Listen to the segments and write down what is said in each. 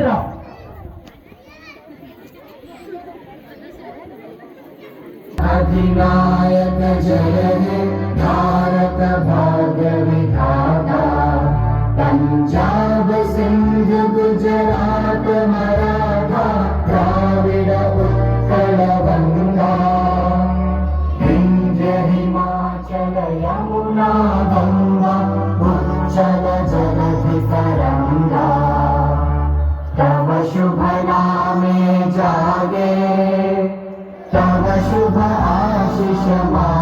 राव. अधिनायक जय हे भारत भाग toda chuva a se chamar.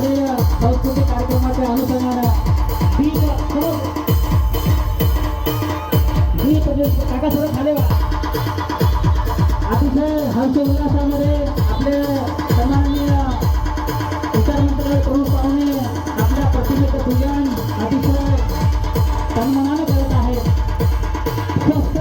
झालेल्या सांस्कृतिक कार्यक्रमाच्या अनुषंगानं काकासोबत झाले अतिशय हर्ष उल्हासामध्ये आपले सन्माननीय इतर मंत्री प्रमुख पाहुणे आपल्या प्रतिमेचं पूजन अतिशय सन्मानानं करत आहे